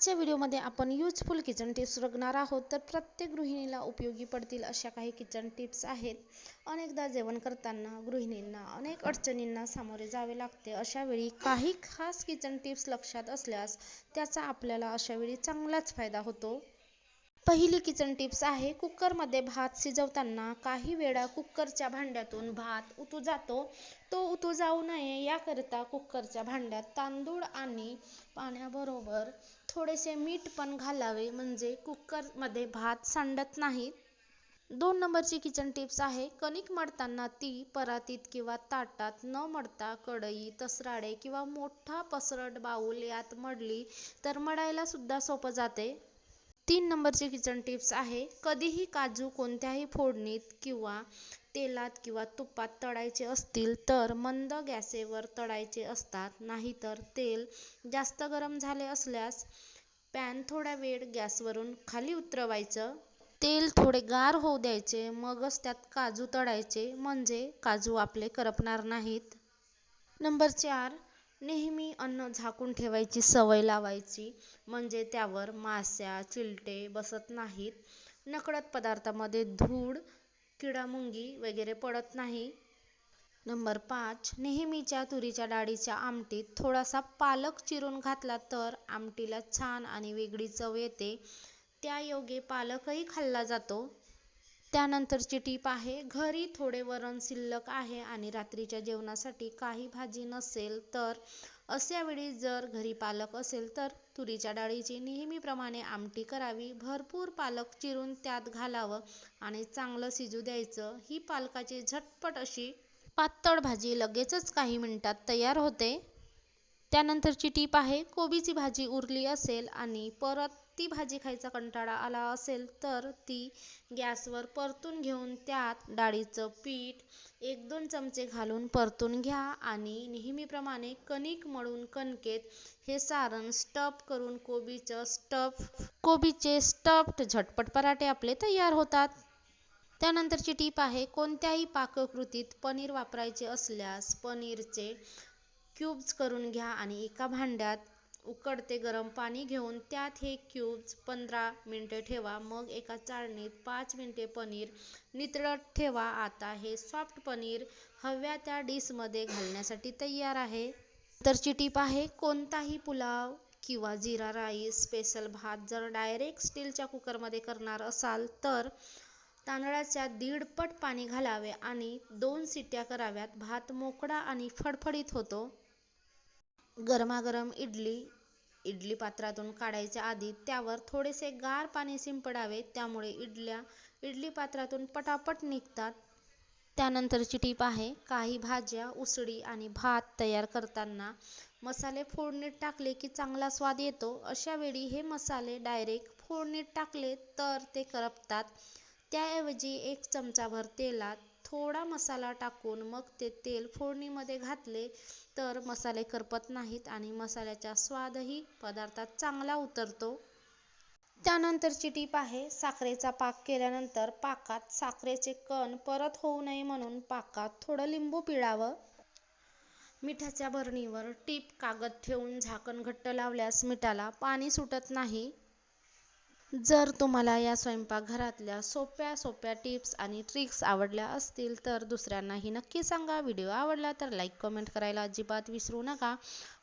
आजच्या व्हिडिओमध्ये आपण यूजफुल किचन टिप्स बघणार आहोत. तर प्रत्येक गृहिणीला उपयोगी पडतील अशा काही किचन टिप्स आहेत. अनेकदा जेवण करताना गृहिणींना अनेक अडचणींना सामोरे जावे लागते. अशा वेळी काही खास किचन टिप्स लक्षात असल्यास त्याचा आपल्याला अशा वेळी चांगलाच फायदा होतो. पहिली किचन टिप्स आहे कुकरमध्ये भात शिजवताना काही वेळा कुकरच्या भांड्यातून भात उतू जातो. तो उतू जाऊ नये याकरिता कुकरच्या भांड्यात तांदूळ आणि पाण्याबरोबर थोडेसे मीठ पण घालावे म्हणजे कुकरमध्ये भात सांडत नाही. दोन नंबरची किचन टिप्स आहे कणिक मळताना ती परातीत किंवा ताटात न मळता कढई तसराडे किंवा मोठा पसरट बाऊल यात मडली तर मळायला सुद्धा सोपं जाते. तीन नंबरची किचन टिप्स आहे कधीही काजू कोणत्याही फोडणीत किंवा तेलात किंवा तुपात तळायचे असतील तर मंद गॅसेवर तळायचे असतात नाहीतर तेल जास्त गरम झाले असल्यास पॅन थोडा वेळ गॅसवरून खाली उतरवायचं. तेल थोडे गार होऊ द्यायचे मगच त्यात काजू तळायचे म्हणजे काजू आपले करपणार नाहीत. नंबर चार नेहमी अन्न झाकून ठेवायची सवय लावायची म्हणजे त्यावर माश्या चिलटे बसत नाहीत. नकळत पदार्थामध्ये धूळ किडामुंगी वगैरे पडत नाही. नंबर पाच नेहमीच्या तुरीच्या डाळीच्या आमटीत थोडासा पालक चिरून घातला तर आमटीला छान आणि वेगळी चव येते. त्यायोगे पालकही खाल्ला जातो. त्यानंतरची टीप आहे घरी थोडे वरण शिल्लक आहे आणि रात्रीच्या जेवणासाठी काही भाजी नसेल तर अशा वेळी जर घरी पालक असेल तर तुरीच्या डाळीची नेहमीप्रमाणे आमटी करावी. भरपूर पालक चिरून त्यात घालावं आणि चांगलं शिजू द्यायचं. ही पालकाची झटपट अशी पातळ भाजी लगेचच काही मिनिटात तयार होते. त्यानंतरची टीप आहे कोबीची भाजी उरली असेल आणि परत ती भाजी खायचा कंटाळा आला असेल तर ती गॅसवर परतून घेऊन त्यात डाळीचं पीठ एक दोन चमचे घालून परतून घ्या आणि नेहमीप्रमाणे कणिक मळून कणकेत हे सारण स्टफ करून कोबीचं स्टफ कोबीचे स्टफ्ड झटपट पराठे आपले तयार होतात. त्यानंतरची टीप आहे कोणत्याही पाककृतीत पनीर वापरायचे असल्यास पनीरचे क्यूब्स करून घ्या आणि एका भांड्यात उकडते गरम पाणी घेऊन त्यात हे क्यूब्स पंधरा मिनटे ठेवा. मग एका चाळणीत पाच मिनटे पनीर नितळत ठेवा. आता हे सॉफ्ट पनीर हव्या त्या डिशमध्ये घालण्यासाठी तयार आहे. तरची टीप आहे कोणताही पुलाव किंवा जिरा राईस स्पेशल भात जर डायरेक्ट स्टीलच्या कुकरमध्ये करणार असाल तर तांदळाच्या दीडपट पाणी घालावे आणि दोन शिट्ट्या कराव्यात. भात मोकळा आणि फडफडीत होतो. गरमागरम इडली इडली पात्रातून काढायच्या आधी त्यावर थोडेसे गार पाणी शिंपडावे. त्यामुळे इडल्या इडली पात्रातून पटापट निघतात. त्यानंतरची टीप आहे काही भाज्या उसळी आणि भात तयार करताना मसाले फोडणीत टाकले की चांगला स्वाद येतो. अशा वेळी हे मसाले डायरेक्ट फोडणीत टाकले तर ते करपतात. त्याऐवजी एक चमचाभर तेलात थोडा मसाला टाकून मग ते तेल फोडणीमध्ये घातले तर मसाले करपत नाहीत आणि मसाल्याचा स्वादही पदार्थात चांगला उतरतो. त्यानंतरची टीप आहे साखरेचा पाक केल्यानंतर पाकात साखरेचे कण परत होऊ नये म्हणून पाकात थोडं लिंबू पिळावं. मिठाच्या भरणीवर टीप कागद ठेवून झाकण घट्ट लावल्यास मिठाला पाणी सुटत नाही. जर तुम्हाला या स्वयंपाकघरातल्या सोप्या सोप्या टिप्स आणि ट्रिक्स आवडल्या असतील तर दुसऱ्यांनाही नक्की सांगा. व्हिडिओ आवडला तर लाईक कमेंट करायला अजिबात विसरू नका.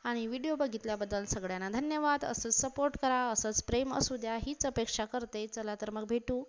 आणि व्हिडिओ बघितल्याबद्दल सगळ्यांना धन्यवाद. असंच सपोर्ट करा असंच प्रेम असू द्या हीच अपेक्षा करते. चला तर मग भेटू.